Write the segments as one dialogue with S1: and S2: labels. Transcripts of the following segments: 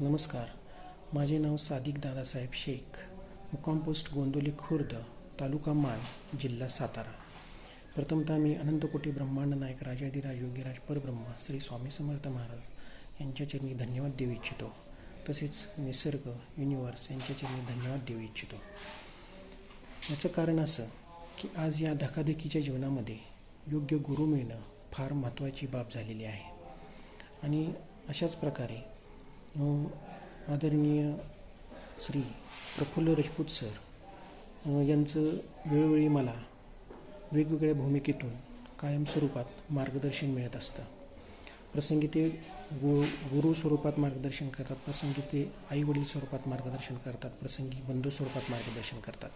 S1: नमस्कार. माझे नाव सादिक दादासाहेब शेख मुक्काम पोस्ट गोंदोली खुर्द तालुका मान जिल्हा सातारा. प्रथमतः मी अनंतकोटी ब्रह्मांड नायक राजाधिराज योगीराज परब्रह्म श्री स्वामी समर्थ महाराज यांच्या चरणी धन्यवाद देऊ इच्छितो. तसेच निसर्ग युनिवर्स यांच्या चरणी धन्यवाद देऊ इच्छितो. याचं कारण असं की आज या धकाधकीच्या जीवनामध्ये योग्य गुरु मिळणं फार महत्त्वाची बाब झालेली आहे. आणि अशाच प्रकारे आदरणीय श्री प्रफुल्ल राजपूत सर यांचं वेळोवेळी मला वेगवेगळ्या भूमिकेतून कायम स्वरूपात मार्गदर्शन मिळत असतं. प्रसंगी ते गु गुरु स्वरूपात मार्गदर्शन करतात प्रसंगी ते आईवडील स्वरूपात मार्गदर्शन करतात प्रसंगी बंधू स्वरूपात मार्गदर्शन करतात.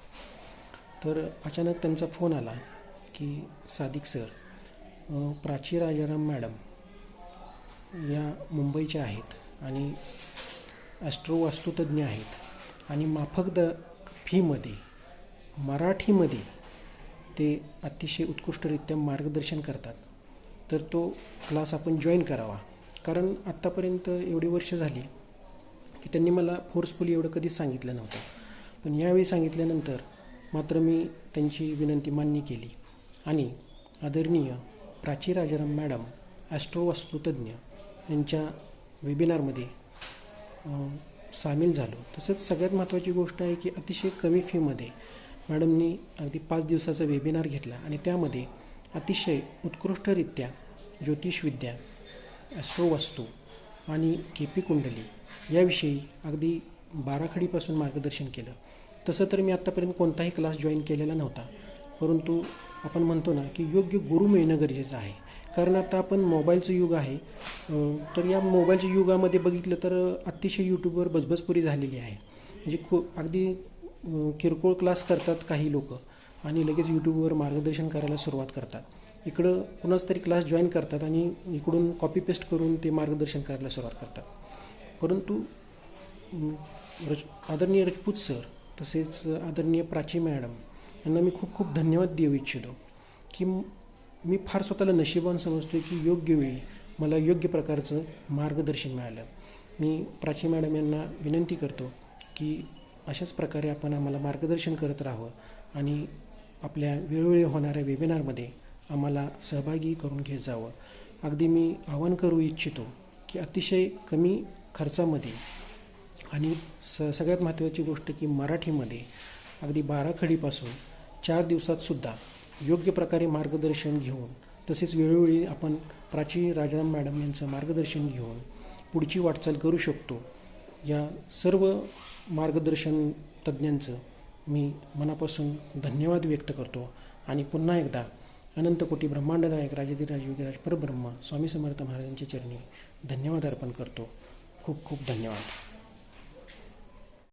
S1: तर अचानक त्यांचा फोन आला की सादिक सर प्राची राजाराम मॅडम या मुंबईच्या आहेत. आणि ॲस्ट्रो वास्तुतज्ञ आहेत. आणि माफक द फीमध्ये मराठीमध्ये ते अतिशय उत्कृष्टरित्या मार्गदर्शन करतात. तर तो क्लास आपण जॉईन करावा. कारण आत्तापर्यंत एवढी वर्ष झाली की त्यांनी मला फोर्सफुली एवढं कधीच सांगितलं नव्हतं. पण यावेळी सांगितल्यानंतर मात्र मी त्यांची विनंती मान्य केली. आणि आदरणीय प्राची राजाराम मॅडम ॲस्ट्रो वास्तुतज्ञ यांच्या वेबिनारमध्ये सामील झालो. तसंच सगळ्यात महत्त्वाची गोष्ट आहे की अतिशय कमी फीमध्ये मॅडमनी अगदी पाच दिवसाचा वेबिनार घेतला आणि त्यामध्ये अतिशय उत्कृष्टरित्या ज्योतिषविद्या ॲस्ट्रोवास्तू आणि केपी कुंडली याविषयी अगदी बाराखडीपासून मार्गदर्शन केलं. तसं तर मी आत्तापर्यंत कोणताही क्लास जॉईन केलेला नव्हता परंतु आपण म्हणतो ना की योग्य गुरु मिळणं गरजेचं आहे. कारण आता आपण मोबाईलचं युग आहे. तर या मोबाईलच्या युगामध्ये बघितलं तर अतिशय यूट्यूबवर बजबजपुरी झालेली आहे. म्हणजे खूप अगदी किरकोळ क्लास करतात काही लोक आणि लगेच यूट्यूबवर मार्गदर्शन करायला सुरुवात करतात. इकडं कुणाच तरी क्लास जॉईन करतात आणि इकडून कॉपी पेस्ट करून ते मार्गदर्शन करायला सुरुवात करतात. परंतु रज आदरणीय रजपूत सर तसेच आदरणीय प्राची मॅडम यांना मी खूप खूप धन्यवाद देऊ इच्छितो की मी फार स्वतःला नशिबान समजतो की योग्य वेळी मला योग्य प्रकारचं मार्गदर्शन मिळालं. मी प्राची मॅडम यांना विनंती करतो की अशाच प्रकारे आपण आम्हाला मार्गदर्शन करत राहावं आणि आपल्या वेळोवेळी होणाऱ्या वेबिनारमध्ये आम्हाला सहभागी करून घेत जावं. अगदी मी आवाहन करू इच्छितो की अतिशय कमी खर्चामध्ये आणि स सगळ्यात महत्त्वाची गोष्ट की मराठीमध्ये अगदी बाराखडीपासून चार दिवसातसुद्धा योग्य प्रकारे मार्गदर्शन घेऊन तसेच वेळोवेळी आपण प्राची राजाराम मॅडम यांचं मार्गदर्शन घेऊन पुढची वाटचाल करू शकतो. या सर्व मार्गदर्शन तज्ज्ञांचं मी मनापासून धन्यवाद व्यक्त करतो. आणि पुन्हा एकदा अनंतकोटी ब्रह्मांड नायक राजाधिराज योगीराज परब्रह्म स्वामी समर्थ महाराजांच्या चरणी धन्यवाद अर्पण करतो. खूप खूप धन्यवाद.